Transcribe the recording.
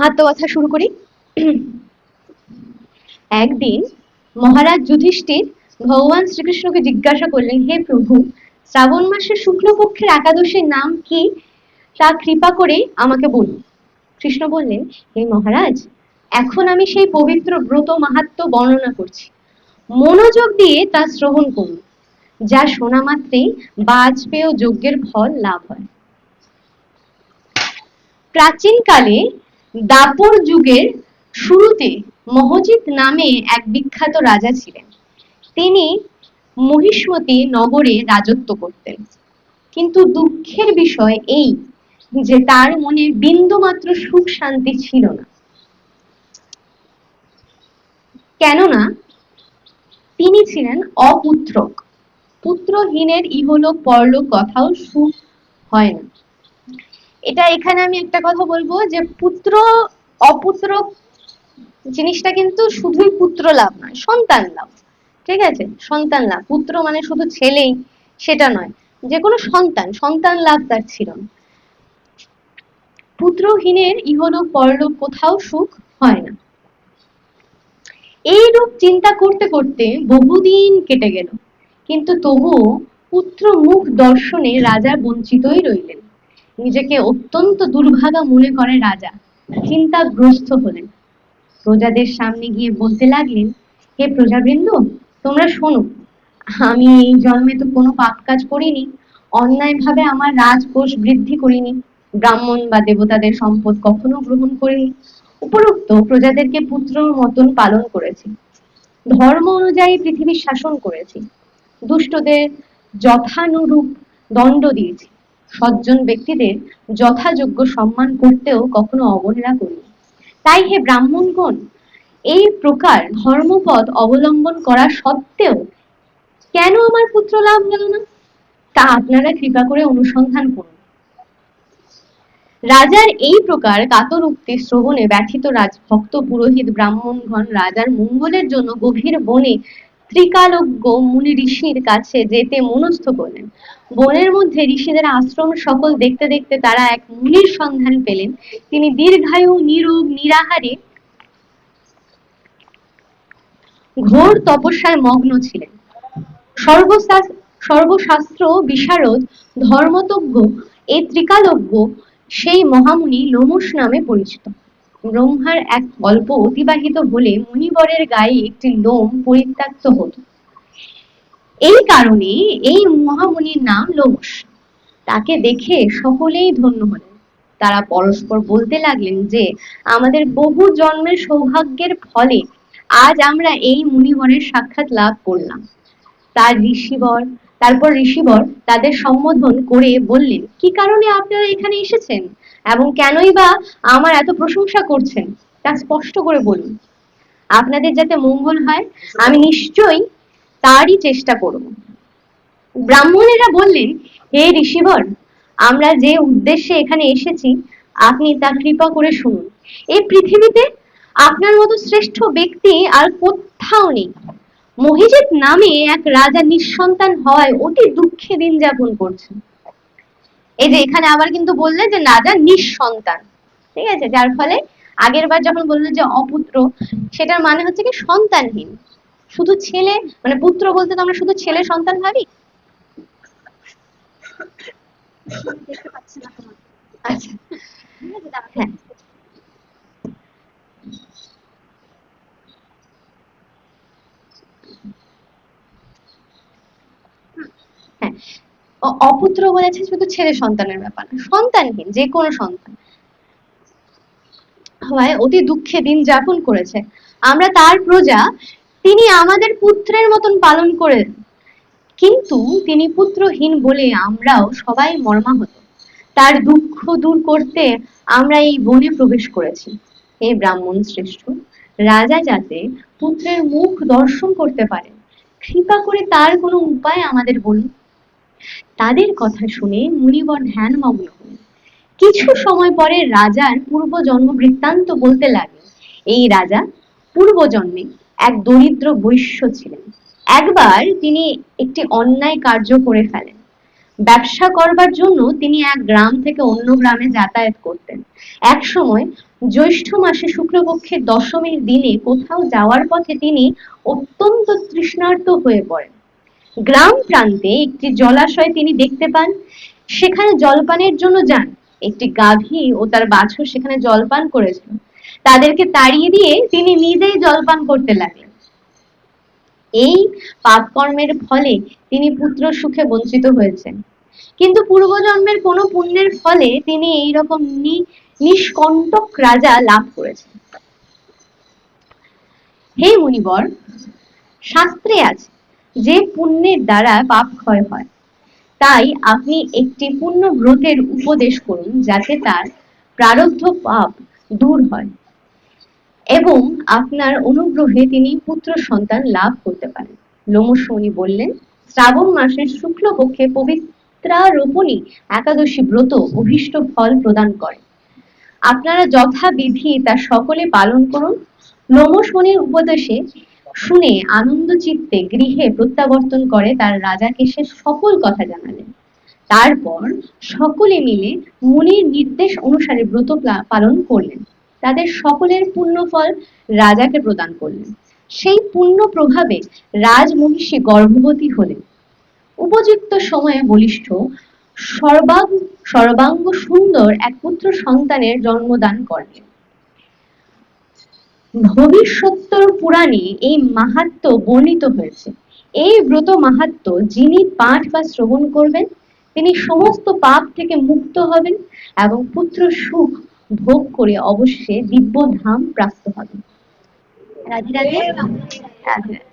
মাহাত্ম কথা শুরু করি। একদিন মহারাজ যুধিষ্ঠির ভগবান শ্রীকৃষ্ণকে জিজ্ঞাসা করলেন, হে প্রভু, শ্রাবণ মাসের শুক্লপক্ষের একাদশীর নাম কি? তা কৃপা করে আমাকে বলুন। কৃষ্ণ বললেন, হে মহারাজ, এখন আমি সেই পবিত্র ব্রত মাহাত্ম বর্ণনা করছি। মনোযোগ দিয়ে তা শ্রবণ করুন, যা শোনা মাত্রেই বাজপেয় যজ্ঞের ফল লাভ হয়। প্রাচীনকালে দাপর যুগের শুরুতে মহজিৎ নামে এক বিখ্যাত রাজা ছিলেন। তিনি মহিষ্মতি নগরে রাজত্ব করতেন। কিন্তু দুঃখের বিষয় এই যে তার মনে বিন্দু মাত্র সুখ শান্তি ছিল না। কেননা তিনি ছিলেন অপুত্রক। পুত্রহীনের ইহলোক পরলোক কথাও সুখ হয় না। এটা এখানে আমি একটা কথা বলব যে পুত্র, অপুত্র জিনিসটা কিন্তু শুধুই পুত্র লাভ নয়, সন্তান লাভ। ঠিক আছে? সন্তান লাভ। পুত্র মানে শুধু ছেলেই, সেটা নয়। যে কোনো সন্তান সন্তান লাভ তার ছিল পুত্রহীনের ইহলোক, পরলোক কোথাও সুখ হয় না। এইরূপ চিন্তা করতে করতে বহুদিন কেটে গেল। কিন্তু তবুও পুত্র মুখ দর্শনে রাজা বঞ্চিতই রইলেন। নিজেকে অত্যন্ত দুর্ভাগা মনে করে রাজা। চিন্তাগ্রস্ত হলেন। প্রজাদের সামনে গিয়ে বলতে লাগলেন, হে প্রজাবৃন্দ, তোমরা শোনো, আমি এই জন্মে তো কোনো পাপ কাজ করিনি, অন্যায়ভাবে আমার রাজকোষ বৃদ্ধি করিনি, ব্রাহ্মণ বা দেবতাদের সম্পদ কখনো গ্রহণ করিনি। উপরোক্ত প্রজাদেরকে পুত্র মতন পালন করেছি। ধর্ম অনুযায়ী পৃথিবীর শাসন করেছি। দুষ্টদের যথানুরূপ দণ্ড দিয়েছি। সজ্জন ব্যক্তিদের যথাযোগ্য সম্মান করতেও কখনো অবহেলা করিনি তাই হে ব্রাহ্মণগণ, এই প্রকার ধর্মপদ অবলম্বন করা সত্ত্বেও কেন আমার পুত্র লাভ গেল না? তা আপনারা কৃপা করে অনুসন্ধান করুন। রাজার এই প্রকার কাতর উক্তি শ্রবণে ব্যথিত রাজ ভক্ত পুরোহিত ব্রাহ্মণগণ রাজার মঙ্গলের জন্য গভীর বনে ত্রিকালজ্ঞ মুনি ঋষির কাছে যেতে মনস্থ করলেন। বনের মধ্যে ঋষিদের আশ্রম সকল দেখতে দেখতে তারা এক মুনির সন্ধান পেলেন। তিনি দীর্ঘায়ু নিরোগ নিরাহারে ঘোর তপস্যায় মগ্ন ছিলেন। সর্বশাস্ত্র বিশারদ, ধর্মতজ্ঞ এই ত্রিকালজ্ঞ, সেই মহামুনি লোমস নামে পরিচিত। ব্রহ্মার এক কল্প অতিবাহিত হলে মুনিবরের গায়ে একটি লোম পরিত্যক্ত হতো। এই কারণে এই মহামুনির নাম লোমস তাকে দেখে সকলেই ধন্য হলেন। তারা পরস্পর বলতে লাগলেন যে, আমাদের বহু জন্মের সৌভাগ্যের ফলে আজ আমরা এই মুনিবরের সাক্ষাৎ লাভ করলাম। তার ঋষিবর তারপর ঋষিবর তাদের সম্বোধন করে বললেন, কি কারণে আপনারা এখানে এসেছেন? এবং কেনই বা আমার এত প্রশংসা করছেন? তা স্পষ্ট করে বলুন। আপনাদের যাতে মঙ্গল হয়, আমি নিশ্চয়ই তারই চেষ্টা করব। ব্রাহ্মণেরা বললেন, হে ঋষিবর, আমরা যে উদ্দেশ্যে এখানে এসেছি, আপনি তা কৃপা করে শুনুন। এই পৃথিবীতে আপনার মতো শ্রেষ্ঠ ব্যক্তি আর কোথাও নেই। মহিজিৎ নামে এক রাজা নিঃসন্তান হওয়ায় অতি দুঃখে দিন যাপন করছেন। এই যে এখানে আবার কিন্তু বললে যে রাজা নিঃসন্তান। ঠিক আছে? যার ফলে আগের বার যখন বলল যে অপুত্র সেটার মানে হচ্ছে কি সন্তানহীন। শুধু ছেলে মানে পুত্র বলতে তো আমরা শুধু ছেলে সন্তান ভাবি? আচ্ছা। হ্যাঁ। অপুত্র বলেছে শুধু ছেলে সন্তানের ব্যাপার সন্তানহীন, যে কোনো সন্তান। হওয়ায় অতি দুঃখে দিন যাপন করেছে। আমরা তার প্রজা, তিনি আমাদের পুত্রের মতন পালন করে কিন্তু তিনি পুত্রহীন বলে আমরাও সবাই মর্মাহত। তার দুঃখ দূর করতে আমরা এই বনে প্রবেশ করেছি। হে ব্রাহ্মণ শ্রেষ্ঠ, রাজা যাতে পুত্রের মুখ দর্শন করতে পারে, কৃপা করে তার কোনো উপায় আমাদের বলুন। তাদের কথা শুনে মুনিবর ধ্যানমগ্ন হলেন। কিছু সময় পরে রাজার পূর্ব জন্ম বৃত্তান্ত বলতে লাগলেন, এই রাজা পূর্ব জন্মে এক দরিদ্র বৈশ্য ছিলেন। একবার তিনি একটি অন্যায় কার্য করে ফেলেন। ব্যবসা করবার জন্য তিনি এক গ্রাম থেকে অন্য গ্রামে যাতায়াত করতেন। এক সময় জ্যৈষ্ঠ মাসে শুক্লপক্ষের দশমীর দিনে কোথাও যাওয়ার পথে তিনি অত্যন্ত তৃষ্ণার্ত হয়ে পড়েন। গ্রাম প্রান্তে একটি জলাশয় তিনি দেখতে পান। সেখানে জলপানের জন্য যান। একটি গাভী ও তার বাছুর সেখানে জলপান করেছিল তাদেরকে তাড়িয়ে দিয়ে তিনি নিজেই জলপান করতে লাগলেন। এই পাপ কর্মের ফলে তিনি পুত্র সুখে বঞ্চিত হয়েছেন। কিন্তু পূর্বজন্মের কোনো পুণ্যের ফলে তিনি এইরকম নি নিষ্কণ্টক রাজা লাভ করেছেন। হে মুনিবর, শাস্ত্রে আছে যে পুণ্যের দ্বারা পাপ ক্ষয় হয়। তাই আপনি একটি পুণ্য ব্রতের উপদেশ করুন, যাতে তার প্রারব্ধ পাপ দূর হয় এবং আপনার অনুগ্রহে তিনি পুত্র সন্তান লাভ করতে পারেন। লোমশ বললেন, শ্রাবণ মাসের শুক্লপক্ষে পবিত্রারোপণী একাদশী ব্রত অভীষ্ট ফল প্রদান করে। আপনারা যথাবিধি তা সকলে পালন করুন। লোমশ মুনির উপদেশে শুনে আনন্দ চিত্তে গৃহে প্রত্যাবর্তন করে তার রাজাকে সে সকল কথা জানালেন। তারপর সকলে মিলে মুনির নির্দেশ অনুসারে ব্রত পালন করলেন। তাদের সকলের পুণ্য ফল রাজাকে প্রদান করলেন। সেই পুণ্য প্রভাবে রাজমহিষী গর্ভবতী হলেন। উপযুক্ত সময়ে বলিষ্ঠ সর্বাঙ্গ সর্বাঙ্গ সুন্দর এক পুত্র সন্তানের জন্মদান করলেন। ভবিষ্যত্তর পুরাণে এই মাহাত্ম বর্ণিত হয়েছে। এই ব্রত মাহাত্ম যিনি পাঠ বা শ্রবণ করবেন, তিনি সমস্ত পাপ থেকে মুক্ত হবেন এবং পুত্র সুখ ভোগ করে অবশ্যই দিব্য ধাম প্রাপ্ত হবেন। রাধে। রাধে রাধে।